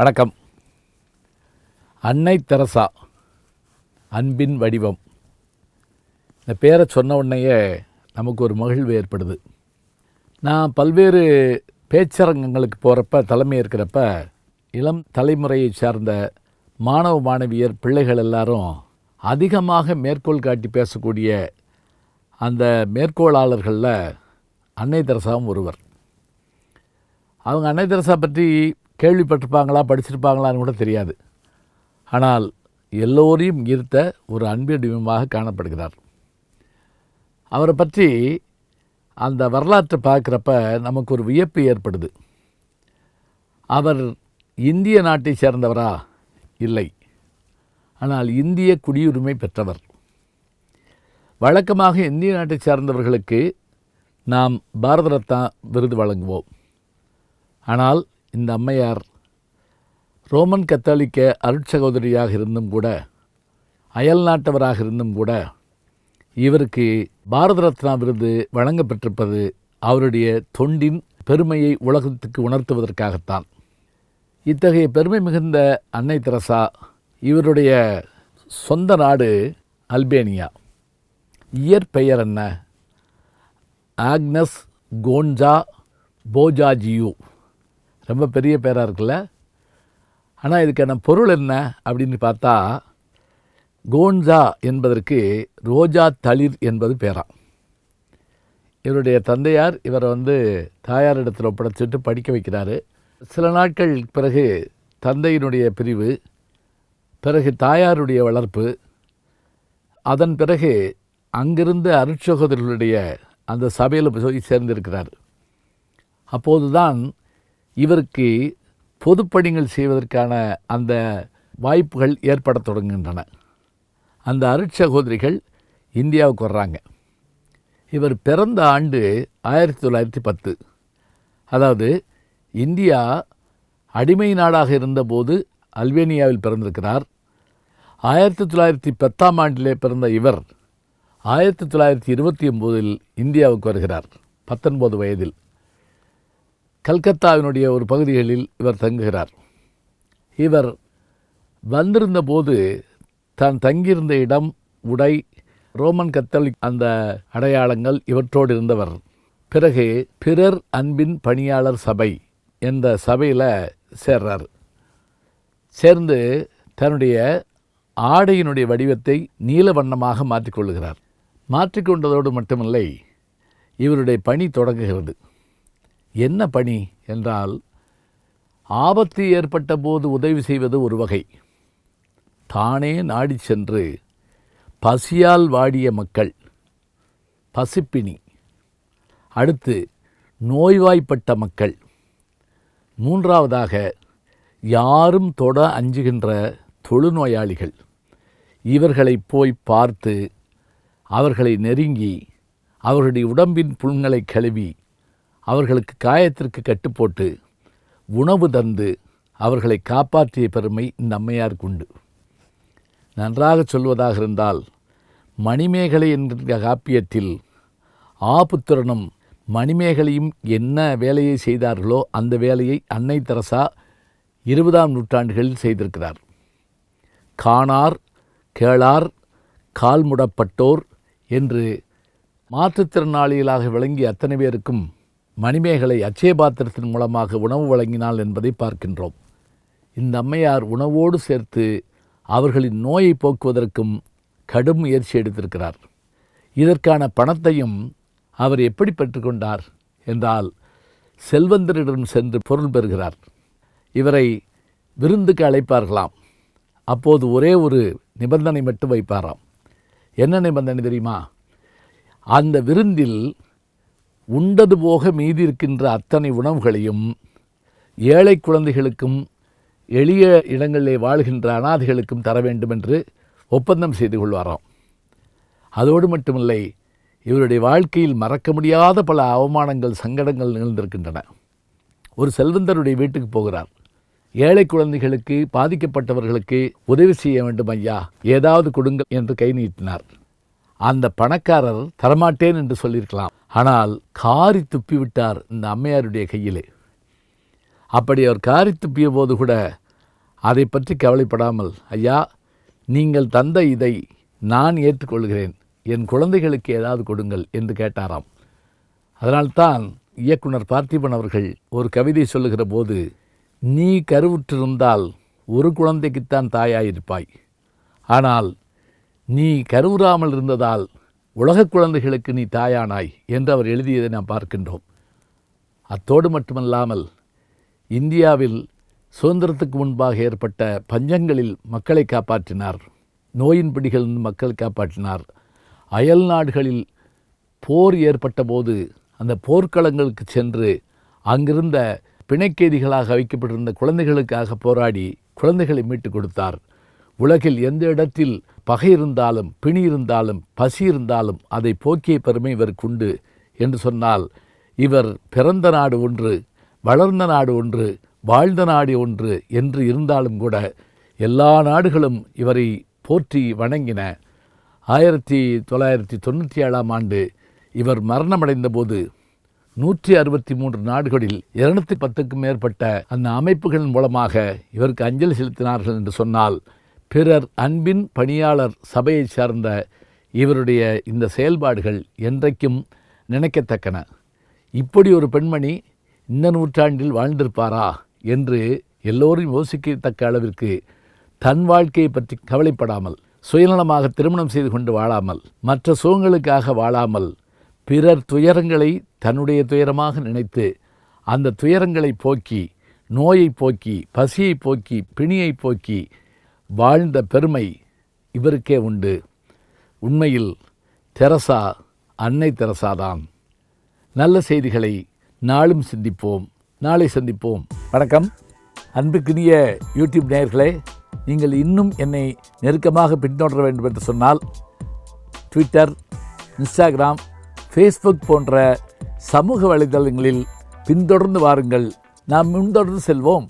வணக்கம். அன்னை தெரசா அன்பின் வடிவம். இந்த பேரை சொன்ன உடனேயே நமக்கு ஒரு மகிழ்வு ஏற்படுது. நான் பல்வேறு பேச்சரங்கங்களுக்கு போகிறப்ப தலைமை இருக்கிறப்ப இளம் தலைமுறையை சார்ந்த மாணவ மாணவியர் பிள்ளைகள் எல்லாரும் அதிகமாக மேற்கோள் காட்டி பேசக்கூடிய அந்த மேற்கோளாளர்களில் அன்னை தெரசாவும் ஒருவர். அவங்க அன்னை தெரசா பற்றி கேள்விப்பட்டிருப்பாங்களா படிச்சிருப்பாங்களான்னு கூட தெரியாது. ஆனால் எல்லோரையும் ஈர்த்த ஒரு அன்பிடிமமாக காணப்படுகிறார். அவரை பற்றி அந்த வரலாற்றை பார்க்குறப்ப நமக்கு ஒரு வியப்பு ஏற்படுது. அவர் இந்திய நாட்டை சேர்ந்தவரா? இல்லை. ஆனால் இந்திய குடியுரிமை பெற்றவர். வழக்கமாக இந்திய நாட்டை சேர்ந்தவர்களுக்கு நாம் பாரத ரத்னா விருது வழங்குவோம். ஆனால் இந்த அம்மையார் ரோமன் கத்தோலிக்க அருட்சகோதரியாக இருந்தும் கூட அயல் நாட்டவராக இருந்தும் கூட இவருக்கு பாரத ரத்னா விருது வழங்கப்பட்டிருப்பது அவருடைய தொண்டின் பெருமையை உலகத்துக்கு உணர்த்துவதற்காகத்தான். இத்தகைய பெருமை மிகுந்த அன்னை தெரசா இவருடைய சொந்த நாடு அல்பேனியா. இயற்பெயர் என்ன? Agnes Gonxha Bojaxhiu. ரொம்ப பெரிய பேராக இருக்குல்ல? ஆனால் இதுக்கான பொருள் என்ன அப்படின்னு பார்த்தா கோன்ஜா என்பதற்கு ரோஜா தளிர் என்பது பேராம் இவருடைய தந்தையார் இவரை வந்து தாயாரிடத்தில் ஒப்படைச்சிட்டு படிக்க வைக்கிறாரு. சில நாட்கள் பிறகு தந்தையினுடைய பிரிவு பிறகு தாயாருடைய வளர்ப்பு அதன் பிறகு அங்கிருந்த அருட்சகோதரர்களுடைய அந்த சபையில் போய் சேர்ந்திருக்கிறார். அப்போதுதான் இவருக்கு பொதுப்பணிகள் செய்வதற்கான அந்த வாய்ப்புகள் ஏற்பட தொடங்குகின்றன. அந்த அருட்சகோதரிகள் இந்தியாவுக்கு வர்றாங்க. இவர் பிறந்த ஆண்டு ஆயிரத்தி தொள்ளாயிரத்தி பத்து. அதாவது இந்தியா அடிமை நாடாக இருந்தபோது அல்வேனியாவில் பிறந்திருக்கிறார். ஆயிரத்தி தொள்ளாயிரத்தி பத்தாம் ஆண்டிலே பிறந்த இவர் ஆயிரத்தி தொள்ளாயிரத்தி இருபத்தி ஒம்போதில் இந்தியாவுக்கு வருகிறார் பத்தொன்பது வயதில். கல்கத்தாவினுடைய ஒரு பகுதிகளில் இவர் தங்குகிறார். இவர் வந்திருந்த போது தான் தங்கியிருந்த இடம் உடை ரோமன் கத்தோலிக் அந்த அடையாளங்கள் இவற்றோடு இருந்தவர். பிறகு பிறர் அன்பின் பணியாளர் சபை என்ற சபையில் சேர்றார். சேர்ந்து தன்னுடைய ஆடையினுடைய வடிவத்தை நீல வண்ணமாக மாற்றிக்கொள்கிறார் மாற்றிக்கொண்டதோடு மட்டுமில்லை இவருடைய பணி தொடங்குகிறது. என்ன பணி என்றால் ஆபத்து ஏற்பட்ட போது உதவி செய்வது ஒரு வகை. தானே நாடி சென்று பசியால் வாடிய மக்கள். பசிப்பினி. அடுத்து நோய்வாய்ப்பட்ட மக்கள். மூன்றாவதாக யாரும் தொட அஞ்சுகின்ற தொழுநோயாளிகள். இவர்களை போய் பார்த்து அவர்களை நெருங்கி அவர்களுடைய உடம்பின் புண்களை கழுவி அவர்களுக்கு காயத்திற்கு கட்டுப்போட்டு உணவு தந்து அவர்களை காப்பாற்றிய பெருமை இந்த அம்மையாருக்கு உண்டு. நன்றாக சொல்வதாக இருந்தால் மணிமேகலை என்கிற காப்பியத்தில் ஆபுத்திரனும் மணிமேகலையும் என்ன வேலையை செய்தார்களோ அந்த வேலையை அன்னை தெரசா இருபதாம் நூற்றாண்டுகளில் செய்திருக்கிறார். காணார் கேளார் கால்முடப்பட்டோர் என்று மாற்றுத்திறனாளிகளாக விளங்கிய அத்தனை பேருக்கும் மணிமேகலை அச்சய பாத்திரத்தின் மூலமாக உணவு வழங்கினாள் என்பதை பார்க்கின்றோம். இந்த அம்மையார் உணவோடு சேர்த்து அவர்களின் நோயை போக்குவதற்கும் கடும் முயற்சி எடுத்திருக்கிறார். இதற்கான பணத்தையும் அவர் எப்படி பெற்றுக்கொண்டார் என்றால் செல்வந்தரிடம் சென்று பொருள் பெறுகிறார். இவரை விருந்துக்கு அழைப்பார்களாம். அப்போது ஒரே ஒரு நிபந்தனை மட்டும் வைப்பாராம். என்ன நிபந்தனை தெரியுமா? அந்த விருந்தில் உண்டது போக மீதி இருக்கின்ற அத்தனை உணவுகளையும் ஏழை குழந்தைகளுக்கும் எளிய இடங்களிலே வாழ்கின்ற அனாதைகளுக்கும் தர வேண்டும் என்று ஒப்பந்தம் செய்து கொள்வாராம். அதோடு மட்டுமில்லை இவருடைய வாழ்க்கையில் மறக்க முடியாத பல அவமானங்கள் சங்கடங்கள் நிகழ்ந்திருக்கின்றன. ஒரு செல்வந்தருடைய வீட்டுக்கு போகிறார். ஏழை குழந்தைகளுக்கு பாதிக்கப்பட்டவர்களுக்கு உதவி செய்ய வேண்டும் ஐயா ஏதாவது கொடுங்கள் என்று கை நீட்டினார். அந்த பணக்காரர் தரமாட்டேன் என்று சொல்லியிருக்கலாம். ஆனால் காரி துப்பிவிட்டார் இந்த அம்மையாருடைய கையிலே. அப்படி அவர் காரி துப்பிய போது கூட அதை பற்றி கவலைப்படாமல் ஐயா நீங்கள் தந்த இதை நான் ஏற்றுக்கொள்கிறேன். என் குழந்தைகளுக்கு ஏதாவது கொடுங்கள் என்று கேட்டாராம். அதனால்தான் இயக்குனர் பார்த்திபன் அவர்கள் ஒரு கவிதை சொல்லுகிற போது நீ கருவுற்றிருந்தால் ஒரு குழந்தைக்குத்தான் தாயாயிருப்பாய். ஆனால் நீ கருவுறாமல் இருந்ததால் உலகக் குழந்தைகளுக்கு நீ தாயானாய் என்று அவர் எழுதியதை நாம் பார்க்கின்றோம். அத்தோடு மட்டுமல்லாமல் இந்தியாவில் சுதந்திரத்துக்கு முன்பாக ஏற்பட்ட பஞ்சங்களில் மக்களை காப்பாற்றினார். நோயின் பிடிகளிலிருந்து மக்களை காப்பாற்றினார். அயல் நாடுகளில் போர் ஏற்பட்ட போது அந்த போர்க்களங்களுக்கு சென்று அங்கிருந்த பிணைக்கைதிகளாக வைக்கப்பட்டிருந்த குழந்தைகளுக்காக போராடி குழந்தைகளை மீட்டு கொடுத்தார். உலகில் எந்த இடத்தில் பகை இருந்தாலும் பிணி இருந்தாலும் பசி இருந்தாலும் அதை போக்கிய பெருமை இவருக்கு உண்டு என்று சொன்னால் இவர் பிறந்த நாடு ஒன்று வளர்ந்த நாடு ஒன்று வாழ்ந்த நாடு ஒன்று என்று இருந்தாலும் கூட எல்லா நாடுகளும் இவரை போற்றி வணங்கின. ஆயிரத்தி தொள்ளாயிரத்தி தொண்ணூற்றி ஏழாம் ஆண்டு இவர் மரணமடைந்த போது நூற்றி அறுபத்தி மூன்று நாடுகளில் இருநூத்தி பத்துக்கும் மேற்பட்ட அந்த அமைப்புகளின் மூலமாக இவருக்கு அஞ்சலி செலுத்தினார்கள் என்று சொன்னால் பிறர் அன்பின் பணியாளர் சபையைச் சார்ந்த இவருடைய இந்த செயல்பாடுகள் என்றைக்கும் நினைக்கத்தக்கன. இப்படி ஒரு பெண்மணி இந்த நூற்றாண்டில் வாழ்ந்திருப்பாரா என்று எல்லோரும் யோசிக்கத்தக்க அளவிற்கு தன் வாழ்க்கையை பற்றி கவலைப்படாமல் சுயநலமாக திருமணம் செய்து கொண்டு வாழாமல் மற்ற சுகங்களுக்காக வாழாமல் பிறர் துயரங்களை தன்னுடைய துயரமாக நினைத்து அந்த துயரங்களை போக்கி நோயை போக்கி பசியை போக்கி பிணியை போக்கி வாழ்ந்த பெருமை இவருக்கே உண்டு. உண்மையில் தெரசா அன்னை தெரசாதான் நல்ல செய்திகளை நாளும் சிந்திப்போம். நாளை சந்திப்போம். வணக்கம். அன்புக்குரிய யூடியூப் நேயர்களே நீங்கள் இன்னும் என்னை நெருக்கமாக பின்தொடர வேண்டும் என்று சொன்னால் ட்விட்டர் இன்ஸ்டாகிராம் ஃபேஸ்புக் போன்ற சமூக வலைதளங்களில் பின்தொடர்ந்து வாருங்கள். நாம் முன்தொடர்ந்து செல்வோம்.